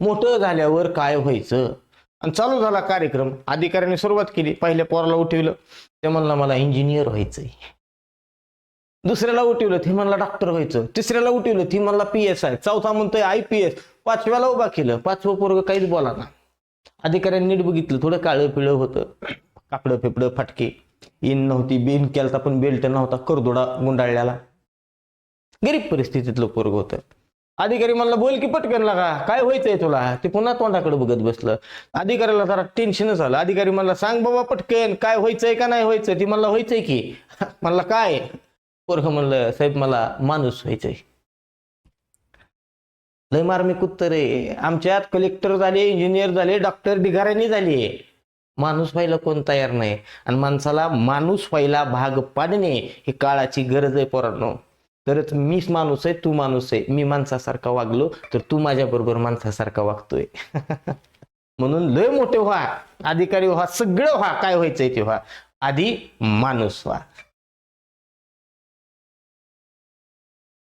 मोठं झाल्यावर काय व्हायचं? आणि चालू झाला कार्यक्रम. अधिकाऱ्याने सुरुवात केली. पहिल्या पोराला उठवलं. ते म्हणला मला इंजिनियर व्हायचंय. दुसऱ्याला उठवलं. ते म्हणला डॉक्टर व्हायचं. तिसऱ्याला उठवलं. ती म्हणला पी एस आय चौथा म्हणतोय आय पी एस पाचव्याला उभा केलं. पाचवं पोरग काहीच बोला ना. अधिकाऱ्यांनी नीट बघितलं. थोडं काळं पिळं होतं. कापडं फेपडं फाटके. इन नव्हती. बेन केलता पण बेल्ट नव्हता. करदोडा गुंडाळल्याला गरीब परिस्थितीतलं पोरग होतं. अधिकारी म्हणला बोल की पटकन लागा. काय व्हायचंय तुला? ते पुन्हा तोंडाकडे बघत बसलं. अधिकाऱ्याला जरा टेन्शनच आलं अधिकारी म्हणला सांग बाबा पटकन काय व्हायचंय का नाही व्हायचं ती म्हणला व्हायचंय की. म्हणला काय? पोरग म्हणलं साहेब मला माणूस व्हायचंय. लय मार्मिक उत्तर आहे. आमच्यात कलेक्टर झाले इंजिनियर झाले डॉक्टर बिगाऱ्यांनी झाले. माणूस व्हायला कोण तयार नाही. आणि माणसाला माणूस व्हायला भाग पाडणे ही काळाची गरज आहे पोरांनो. तरच मीच माणूस आहे तू माणूस आहे. मी माणसासारखा वागलो तर तू माझ्याबरोबर माणसासारखा वागतोय. म्हणून लय मोठे व्हा. अधिकारी व्हा. सगळं व्हा. काय व्हायचंय ते व्हा. आधी माणूस व्हा.